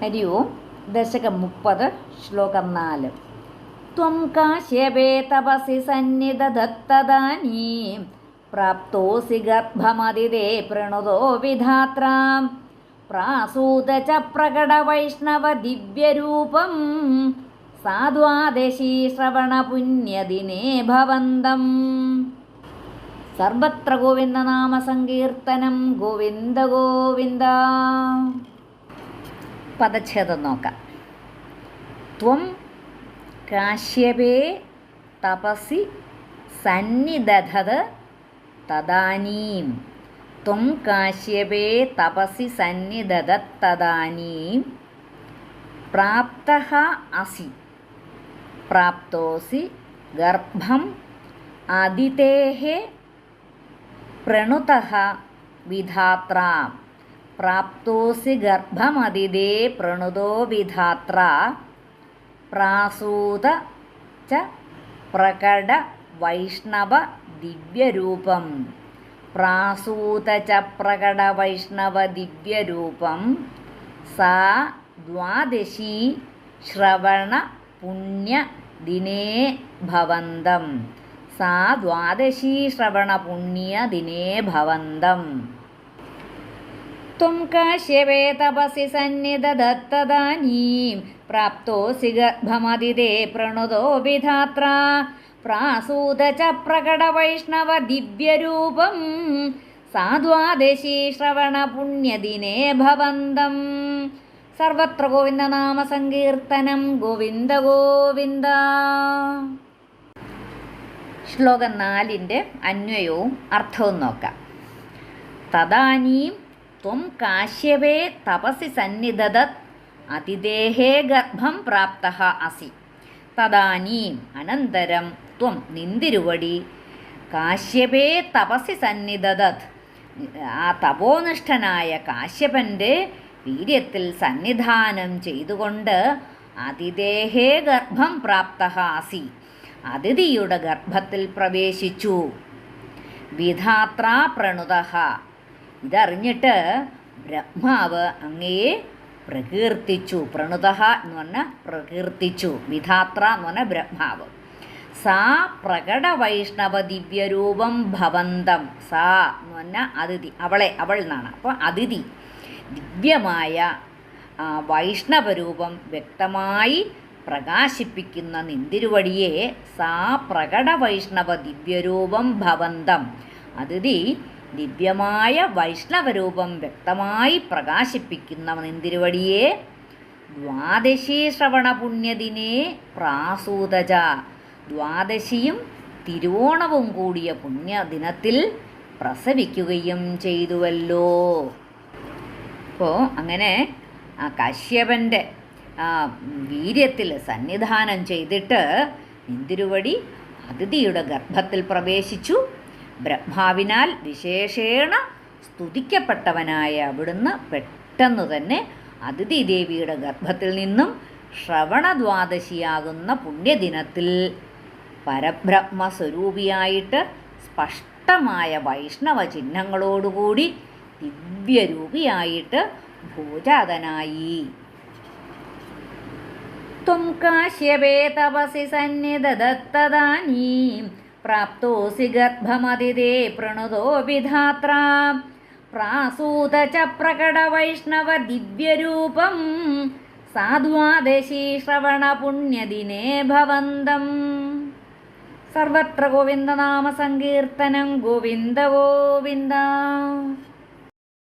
ഹരി ഓം ദശകം മുപ്പത് ശ്ലോകം നാല് ത്വം കാശ്യപേ തപസി സന്നിധദത്തദാനീം പ്രാപ്തോസി ഗർഭമതിരേ പ്രണുതോ വിധാത്രാം പ്രാസൂത ച പ്രകട വൈഷ്ണവ ദിവ്യരൂപം സാദ്വാദശീ ശ്രവണ പുണ്യദിനേ ഭവന്തം സർവത്ര ഗോവിന്ദ നാമ സങ്കീർത്തനം ഗോവിന്ദ ഗോവിന്ദ പദച്ഛേദം നോക്കാം. ത്വം കാശ്യപേ തപസി സന്നിധത് തദാനീം. ത്വം കാശ്യപേ തപസി സന്നിധത് തദാനീം. പ്രാപ്ത അസി. പ്രാപ്തോസി ഗർഭം അതിഥേः പ്രണുത വിധാത്ര. പ്രാപ്തോസി ഗർഭമതിദേ പ്രണുതോ വിധാത്ര. പ്രാസൂത ച പ്രകട വൈഷ്ണവ ദിവ്യരൂപം. പ്രാസൂത ച പ്രകട വൈഷ്ണവ ദിവ്യരൂപം. സാ ദ്വാദശി ശ്രവണ പുണ്യ ദിനേ ഭവന്തം. സാ ദ്വാദശി ശ്രവണ പുണ്യ ദിനേ ഭവന്തം. സന്നിധദത്തദാനീം പ്രാപ്തോസി ഗർഭമതിദേ പ്രണുതോ വിധാത്ര. പ്രാസൂത ച പ്രകട വൈഷ്ണവ ദിവ്യരൂപം. സാധ്വാദശി ശ്രവണ പുണ്യദിനേ ഭവന്തം. സർവത്ര ഗോവിന്ദനാമ സങ്കീർത്തനം ഗോവിന്ദ ഗോവിന്ദ. ശ്ലോകം നാലിന്റെ അന്വയവും അർത്ഥവും നോക്കാം. തദാനീം ത്വം കാശ്യപേ തപസി സന്നിധത അതിദേഹേ ഗർഭം പ്രാപ്ത അസി തദാനീം അനന്തരം ത്വം നിന്തിരുവടി കാശ്യപേ തപസി സന്നിധത ആ തപോനിഷ്ഠനായ കാശ്യപന്റെ വീര്യത്തിൽ സന്നിധാനം ചെയ്തുകൊണ്ട് അതിദേഹേ ഗർഭം പ്രാപ്ത അസി। അതിഥിയുടെ ഗർഭത്തിൽ പ്രവേശിച്ചു। വിധാത്ര പ്രണുത। ഇതറിഞ്ഞിട്ട് ബ്രഹ്മാവ് അങ്ങയെ പ്രകീർത്തിച്ചു പ്രണുത എന്ന് പറഞ്ഞാൽ പ്രകീർത്തിച്ചു വിധാത്ര എന്ന് പറഞ്ഞാൽ ബ്രഹ്മാവ്. സാ പ്രകട വൈഷ്ണവ ദിവ്യരൂപം ഭവന്തം സാ എന്ന് പറഞ്ഞാൽ അതിഥി അവളെ അവൾ എന്നാണ്. അപ്പോൾ അതിഥി ദിവ്യമായ വൈഷ്ണവരൂപം വ്യക്തമായി പ്രകാശിപ്പിക്കുന്ന നിന്തിരുവടിയെ സാ പ്രകട വൈഷ്ണവ ദിവ്യരൂപം ഭവന്തം. അതിഥി ദിവ്യമായ വൈഷ്ണവരൂപം വ്യക്തമായി പ്രകാശിപ്പിക്കുന്ന നിന്തിരുവടിയെ ദ്വാദശി ശ്രവണ പുണ്യദിനെ പ്രാസൂതജ. ദ്വാദശിയും തിരുവോണവും കൂടിയ പുണ്യദിനത്തിൽ പ്രസവിക്കുകയും ചെയ്തുവല്ലോ. അപ്പോൾ അങ്ങനെ കശ്യപന്റെ വീര്യത്തിൽ സന്നിധാനം ചെയ്തിട്ട് ഇന്ദിരുവടി അതിഥിയുടെ ഗർഭത്തിൽ പ്രവേശിച്ചു. ബ്രഹ്മാവിനാൽ വിശേഷേണ സ്തുതിക്കപ്പെട്ടവനായ അവിടുന്ന് പെട്ടെന്ന് തന്നെ അതിഥി ദേവിയുടെ ഗർഭത്തിൽ നിന്നും ശ്രവണദ്വാദശിയാകുന്ന പുണ്യദിനത്തിൽ പരബ്രഹ്മസ്വരൂപിയായിട്ട് സ്പഷ്ടമായ വൈഷ്ണവ ചിഹ്നങ്ങളോടുകൂടി ദിവ്യരൂപിയായിട്ട് ഭൂജാതനായി. ത്വം കാശ്യപേ തപസി സന്നിധദത്തദാനീം വിധാത്ര. പ്രാസൂത ച പ്രകട വൈഷ്ണവ ദിവ്യരൂപം. സാദ്വാദശി ശ്രവണ പുണ്യദിനേ ഭവന്തം. സർവത്ര ഗോവിന്ദനാമ സങ്കീർത്തനം ഗോവിന്ദ ഗോവിന്ദ.